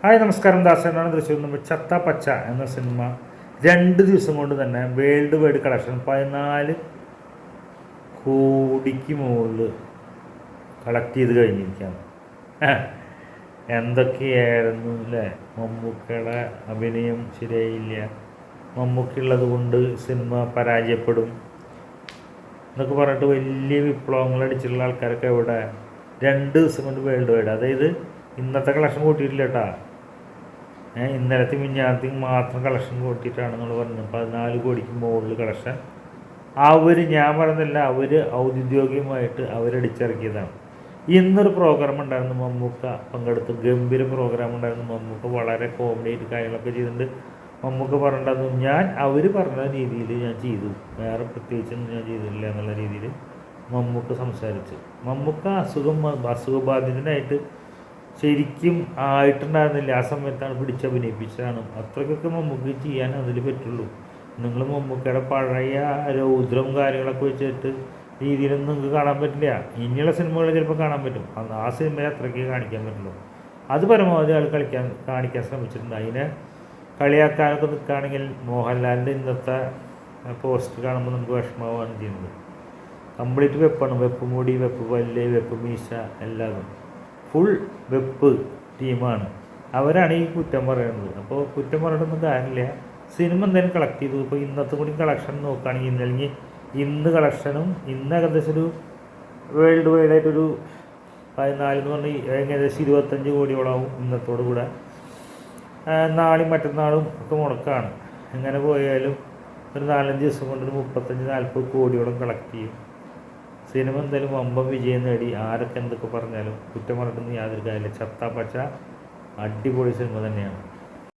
Hi നമസ്കാരം. ദാസനാണ് തൃശ്ശൂർ നമ്മൾ ചത്ത പച്ച എന്ന സിനിമ. രണ്ട് ദിവസം കൊണ്ട് തന്നെ വേൾഡ് വൈഡ് കളക്ഷൻ പതിനാല് കോടിക്ക് മുകളിൽ കളക്ട് ചെയ്ത് കഴിഞ്ഞിരിക്കുകയാണ്. എന്തൊക്കെയായിരുന്നു അല്ലേ മമ്മൂക്കയുടെ അഭിനയം ശരിയായില്ല. മമ്മൂക്കുള്ളത് കൊണ്ട് സിനിമ പരാജയപ്പെടും. എന്നൊക്കെ പറഞ്ഞിട്ട് വലിയ വിപ്ലവങ്ങൾ അടിച്ചിട്ടുള്ള ആൾക്കാരൊക്കെ ഇവിടെ രണ്ട് ദിവസം കൊണ്ട് വേൾഡ് വൈഡ്. അതായത് ഇന്നത്തെ കളക്ഷൻ കൂട്ടിയിട്ടില്ല കേട്ടാ. ഏഹ് ഇന്നലത്തെ മിഞ്ഞാത്തി മാത്രം കളക്ഷൻ കൂട്ടിയിട്ടാണ് നിങ്ങൾ പറഞ്ഞത് പതിനാല് കോടിക്ക് മുകളിൽ കളക്ഷൻ അവർ ഞാൻ പറഞ്ഞില്ല അവർ ഔദ്യോഗികമായിട്ട് അവരടിച്ചിറക്കിയതാണ്. ഇന്നൊരു പ്രോഗ്രാം ഉണ്ടായിരുന്നു മമ്മൂക്ക പങ്കെടുത്ത്. ഗംഭീര പ്രോഗ്രാം ഉണ്ടായിരുന്നു. മമ്മൂക്ക വളരെ കോമഡി ആയിട്ട് കാര്യങ്ങളൊക്കെ ചെയ്തിട്ടുണ്ട്. മമ്മൂക്ക പറഞ്ഞിട്ടുണ്ടായിരുന്നു ഞാൻ അവർ പറഞ്ഞ രീതിയിൽ ഞാൻ ചെയ്തു. വേറെ പ്രത്യേകിച്ചൊന്നും ഞാൻ ചെയ്തില്ല എന്നുള്ള രീതിയിൽ മമ്മൂക്ക സംസാരിച്ചു. മമ്മൂക്ക അസുഖം അസുഖബാധിതനായിട്ട് ശരിക്കും ആയിട്ടുണ്ടായിരുന്നില്ല. ആ സമയത്താണ് പിടിച്ച് അഭിനയിപ്പിച്ചതാണ്. അത്രയ്ക്കൊക്കെ മമ്മൂക്ക് ചെയ്യാൻ അതിൽ പറ്റുള്ളൂ. നിങ്ങൾ മമ്മൂക്കയുടെ പഴയ രൗദ്രം കാര്യങ്ങളൊക്കെ വെച്ചിട്ട് രീതിയിലൊന്നും നിങ്ങൾക്ക് കാണാൻ പറ്റില്ല. ഇനിയുള്ള സിനിമകൾ ചിലപ്പോൾ കാണാൻ പറ്റും. ആ സിനിമയിൽ അത്രയ്ക്ക് കാണിക്കാൻ പറ്റുള്ളൂ. അത് പരമാവധി ആൾ കളിക്കാൻ കാണിക്കാൻ ശ്രമിച്ചിട്ടുണ്ട്. അതിനെ കളിയാക്കാനൊക്കെ നിൽക്കുകയാണെങ്കിൽ മോഹൻലാലിന്റെ ഇന്നത്തെ പോസ്റ്റ് കാണുമ്പോൾ നമുക്ക് വിഷമമാണ് ചെയ്യുന്നത്. കംപ്ലീറ്റ് വെപ്പാണ്. വെപ്പ് മുടി വെപ്പ് പല്ല് വെപ്പ് മീശ എല്ലാതും. ഫുൾ വെപ്പ് ടീമാണ്. അവരാണ് ഈ കുറ്റം പറയുന്നത്. അപ്പോൾ കുറ്റം പറയണമെന്ന് കാര്യമില്ല. സിനിമ എന്തായാലും കളക്ട് ചെയ്തു. ഇപ്പോൾ ഇന്നത്തെ കൂടി കളക്ഷൻ നോക്കുകയാണെങ്കിൽ ഇന്നല്ലെങ്കിൽ ഇന്ന് കളക്ഷനും ഇന്ന് ഏകദേശം ഒരു വേൾഡ് വൈഡ് ആയിട്ടൊരു പതിനാല് എന്ന് പറഞ്ഞാൽ ഏകദേശം ഇരുപത്തഞ്ച് കോടിയോളാവും ഇന്നത്തോടു കൂടെ. നാളെയും മറ്റന്നാളും ഒക്കെ മുടക്കാണ്. എങ്ങനെ പോയാലും ഒരു നാലഞ്ച് ദിവസം കൊണ്ട് ഒരു മുപ്പത്തഞ്ച് നാൽപ്പത് കോടിയോളം കളക്ട് ചെയ്യും. സിനിമ എന്തായാലും വമ്പം വിജയം നേടി. ആരൊക്കെ എന്തൊക്കെ പറഞ്ഞാലും കുറ്റം പറഞ്ഞിട്ടൊന്നും യാതൊരു കാര്യമില്ല. ചത്ത പച്ച അടിപൊളി സിനിമ തന്നെയാണ്.